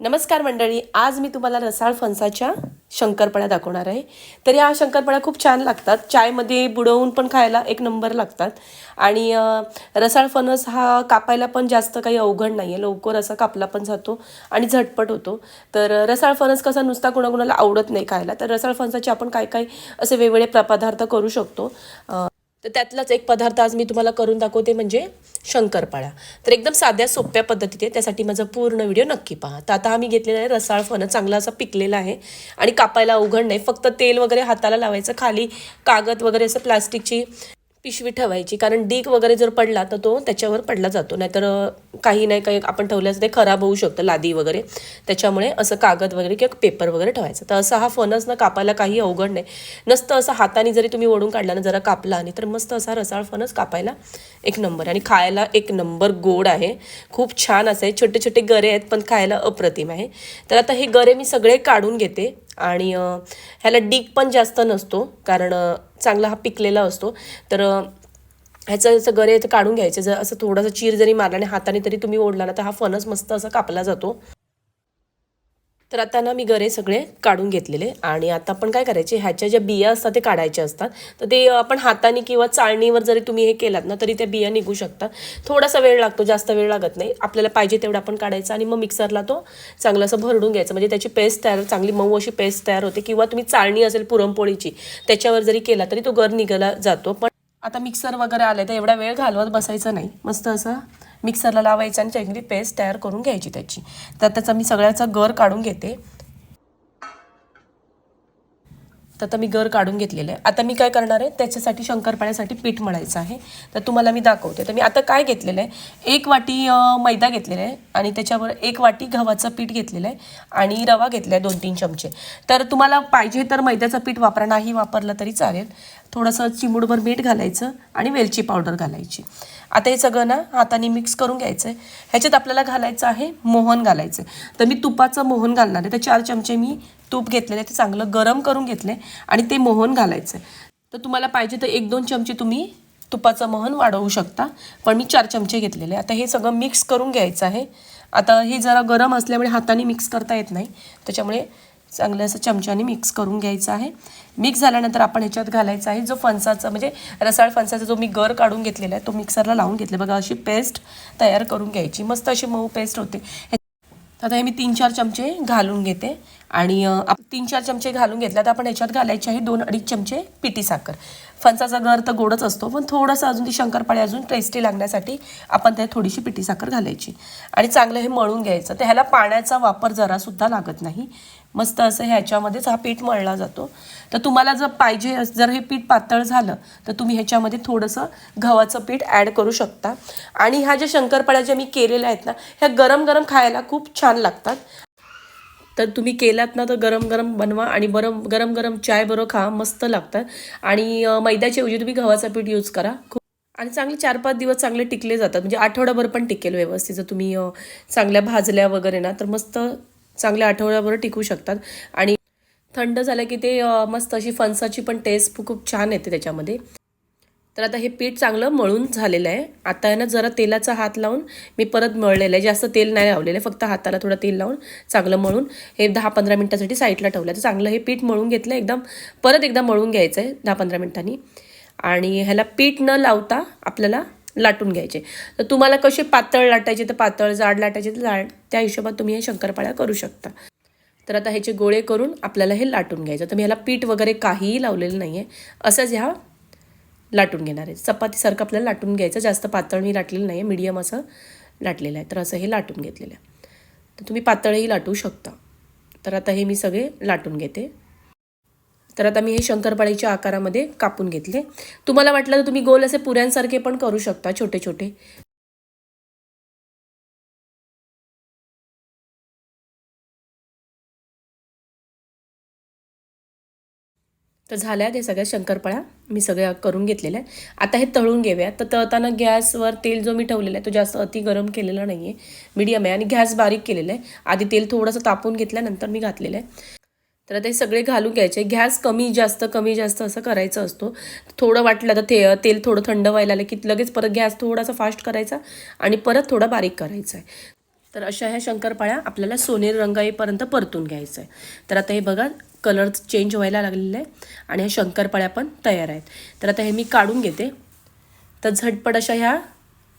नमस्कार मंडळी आज मी तुम्हाला रसाळ फणसाच्या शंकरपळ्या दाखवणार आहे. तर या शंकरपळ्या खूप छान लागतात. चायमध्ये बुडवून पण खायला एक नंबर लागतात. आणि रसाळ फणस हा कापायला पण जास्त काही अवघड नाही आहे लवकर असा कापला पण जातो आणि झटपट होतो. तर रसाळ फणस कसा नुसता कोणाकोणाला आवडत नाही खायला तर रसाळ फणसाचे आपण काय काय असे वेगवेगळे प्र- पदार्थ करू शकतो. तर त्यातलाच एक पदार्थ आज मी तुम्हाला करून दाखवते म्हणजे शंकरपाळा. तर एकदम साध्या सोप्या पद्धतीत आहे. त्यासाठी माझा पूर्ण व्हिडिओ नक्की पहा. तर आता आम्ही घेतलेला आहे रसाळ फणं चांगला असा पिकलेला आहे आणि कापायला अवघड नाही. फक्त तेल वगैरे हाताला लावायचं. खाली कागद वगैरे असं प्लास्टिकची पिशवी ठेवायची. कारण डीक वगैरे जर पडला तर तो त्याच्यावर पडला जातो. नाहीतर काही नाही काही आपण ठेवल्यास ते खराब होऊ शकतं लादी वगैरे. त्याच्यामुळे असं कागद वगैरे किंवा पेपर वगैरे ठेवायचं. तर असं हा फणस ना कापायला काही अवघड नाही. नसतं असं हाताने जरी तुम्ही ओढून काढला ना जरा कापला आणि तर मस्त असा रसाळ फणस कापायला एक नंबर आणि खायला एक नंबर गोड आहे. खूप छान असं आहे छोटे छोटे गरे आहेत पण खायला अप्रतिम आहे. तर आता हे गरे मी सगळे काढून घेते. आणि ह्याला डीक पण जास्त नसतो कारण चांगला हा पिकलेला असतो. तर ह्याचं असं गरे काढून घ्यायचं. जर असं थोडासा चीर जरी मारला आणि हाताने तरी तुम्ही ओढला ना तर हा फणस मस्त असा कापला जातो. तर आता ना मी गरे सगळे काढून घेतलेले आणि आता आपण काय करायचे ह्याच्या ज्या बिया असतात ते काढायच्या असतात. तर ते आपण हाताने किंवा चाळणीवर जरी तुम्ही हे केलात ना तरी त्या बिया निघू शकतात. थोडासा वेळ लागतो जास्त वेळ लागत नाही. आपल्याला पाहिजे तेवढा आपण काढायचा आणि मग मिक्सरला तो चांगला असं भरडून घ्यायचा. म्हणजे त्याची पेस्ट तयार चांगली मऊ अशी पेस्ट तयार होते. किंवा तुम्ही चाळणी असेल पुरणपोळीची त्याच्यावर जरी केला तरी तो गर निघाला जातो. पण आता मिक्सर वगैरे आले तर एवढा वेळ घालवत बसायचं नाही. मस्त असं मिक्सरला लावायचं आणि चांगली पेस्ट तयार करून घ्यायची त्याची. तर त्याचा मी सगळ्याचा गर काढून घेते. तर आता मी गर काढून घेतलेलं आहे. आता मी काय करणार आहे? त्याच्यासाठी शंकरपाळ्यासाठी पीठ मळायचं आहे. तर तुम्हाला मी दाखवते. तर मी आता काय घेतलेलं आहे? एक वाटी मैदा घेतलेला आहे. आणि त्याच्यावर एक वाटी गव्हाचं पीठ घेतलेलं आहे. आणि रवा घेतला आहे दोन तीन चमचे. तर तुम्हाला पाहिजे तर मैद्याचं पीठ वापरा. नाही वापरलं तरी चालेल. थोडंसं चिमूडभर मीठ घालायचं आणि वेलची पावडर घालायची. आता हे सगळं ना हाताने मिक्स करून घ्यायचं आहे ह्याच्यात आपल्याला घालायचं आहे मोहन घालायचं आहे तर मी तुपाचं मोहन घालणार आहे. तर चार चमचे मी तूप घेतलेले ते चांगलं गरम करून घेतले आणि ते मोहन घालायचं आहे तर तुम्हाला पाहिजे तर एक दोन चमचे तुम्ही तुपाचं मोहन वाढवू शकता. पण मी चार चमचे घेतलेले आता हे सगळं मिक्स करून घ्यायचं आहे. आता हे जरा गरम असल्यामुळे हाताने मिक्स करता येत नाही. त्याच्यामुळे चांगलं असं चमच्याने मिक्स करून घ्यायचं आहे. मिक्स झाल्यानंतर आपण ह्याच्यात घालायचा आहे जो फणसाचा म्हणजे रसाळ फणसाचा जो मी गर काढून घेतलेला आहे तो मिक्सरला लावून घेतला बघा अशी पेस्ट तयार करून घ्यायची. मस्त अशी मऊ पेस्ट होते. आता हे मी तीन चार चमचे घालून घेते. आणि तीन चार चमचे घालून घेतल्यात. आपण ह्याच्यात घालायचे आहे दोन अडीच चमचे पिठी साखर. फणसाचा गर तर गोडच असतो पण थोडंसं अजून ती शंकरपाळी अजून टेस्टी लागण्यासाठी आपण त्यात थोडीशी पिठी साखर घालायची. आणि चांगलं हे मळून घ्यायचं. तर ह्याला पाण्याचा वापर जरासुद्धा लागत नाही. मस्त असं ह्याच्यामध्येच हा पीठ मळला जातो. तर तुम्हाला जर पाहिजे जर हे पीठ पातळ झालं तर तुम्ही ह्याच्यामध्ये थोडंसं गव्हाचं पीठ ॲड करू शकता. आणि ह्या ज्या शंकरपाळ्या ज्या मी केलेल्या आहेत ना ह्या गरम गरम खायला खूप छान लागतात. तर तुम्ही केलात ना तर गरम गरम बनवा आणि बरम गरम गरम चाय बरोबर खा मस्त लागतात. आणि मैद्याच्या ऐवजी तुम्ही गव्हाचा पीठ यूज करा. खूप आणि चांगले चार पाच दिवस चांगले टिकले जातात. म्हणजे आठवड्याभर पण टिकेल व्यवस्थित. जर तुम्ही चांगल्या भाजल्या वगैरे ना तर मस्त चांगल्या आठवड्याभर टिकू शकतात. आणि थंड झालं की ते मस्त अशी फणसाची पण टेस्ट खूप छान येते त्याच्यामध्ये. तर आता हे पीठ चांगलं मळून झालेलं आहे. आता आहे ना जरा तेलाचा हात लावून मी परत मळलेलं आहे. जास्त तेल नाही लावलेलं आहे फक्त हाताला थोडं तेल लावून चांगलं मळून हे दहा पंधरा मिनटासाठी साईडला ठेवलं तर चांगलं हे पीठ मळून घेतलं एकदम परत एकदा मळून घ्यायचं आहे दहा पंधरा मिनटांनी. आणि ह्याला पीठ न लावता आपल्याला लाटून घ्यायचे. तर तुम्हाला कसे पातळ लाटायचे तर पातळ जाड लाटायचे तर जाड त्या हिशोबात तुम्ही हे शंकरपाळ्या करू शकता. तर आता ह्याचे गोळे करून आपल्याला हे लाटून घ्यायचं. तर मी ह्याला पीठ वगैरे काहीही लावलेलं नाही आहे असंच ह्या लाटून घेणार आहे. चपातीसारखं आपल्याला लाटून घ्यायचं जास्त पातळ मी लाटलेलं नाही आहे मीडियम असं लाटलेलं आहे. तर असं हे लाटून घेतलेलं आहे. तर तुम्ही पातळही लाटू शकता. तर आता हे मी सगळे लाटून घेते. तर आता मी हे शंकरपाळीच्या आकारामध्ये कापून घेतले. तुम्हाला वाटलं तर तुम्ही गोल असे पुऱ्यांसारखे पण करू शकता छोटे छोटे तर झाल्या ते सगळ्या शंकरपाळ्या. मी सगळ्या करून घेतलेल्या आहे आता हे तळून घेऊया तर तळताना गॅसवर तेल जो मी ठेवलेला आहे तो जास्त अति गरम केलेला नाही आहे मीडियम आहे आणि गॅस बारीक केलेला आहे. आधी तेल थोडंसं तापून घेतल्यानंतर मी घातलेलं आहे. तर आता हे सगळे घालून घ्यायचे. गॅस कमी जास्त कमी जास्त असं करायचं असतो. थोडं वाटलं तर ते तेल थोडं थंड व्हायला आलं की लगेच परत गॅस थोडासा फास्ट करायचा आणि परत थोडा बारीक करायचा आहे. तर अशा ह्या शंकरपाळ्या आपल्याला सोनेरी रंग येईपर्यंत परतून घ्यायचं आहे तर आता हे बघा कलर चेंज व्हायला लागलेले आहे आणि ह्या शंकरपाळ्या पण तयार आहेत. तर आता हे मी काढून घेते. तर झटपट अशा ह्या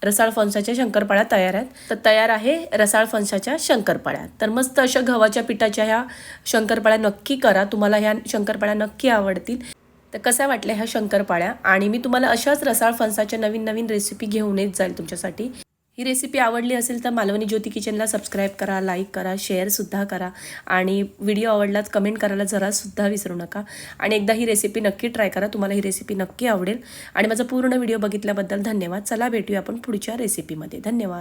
रसाळ फणसाच्या शंकरपाळ्या तयार आहेत. तर तयार आहे रसाळ फणसाच्या शंकरपाळ्या. तर मस्त अशा गव्हाच्या पिठाच्या ह्या शंकरपाळ्या नक्की करा. तुम्हाला ह्या शंकरपाळ्या नक्की आवडतील. तर कसा वाटल्या ह्या शंकरपाळ्या? आणि मी तुम्हाला अशाच रसाळ फणसाच्या नवीन नवीन रेसिपी घेऊन येत जाईल तुमच्यासाठी. ही रेसिपी आवडली असेल तर मालवणी ज्योती किचनला सबस्क्राईब करा लाईक करा शेअरसुद्धा करा. आणि व्हिडिओ आवडलाच कमेंट करायला जरासुद्धा विसरू नका. आणि एकदा ही रेसिपी नक्की ट्राय करा. तुम्हाला ही रेसिपी नक्की आवडेल. आणि माझा पूर्ण व्हिडिओ बघितल्याबद्दल धन्यवाद. चला भेटूया आपण पुढच्या रेसिपीमध्ये धन्यवाद.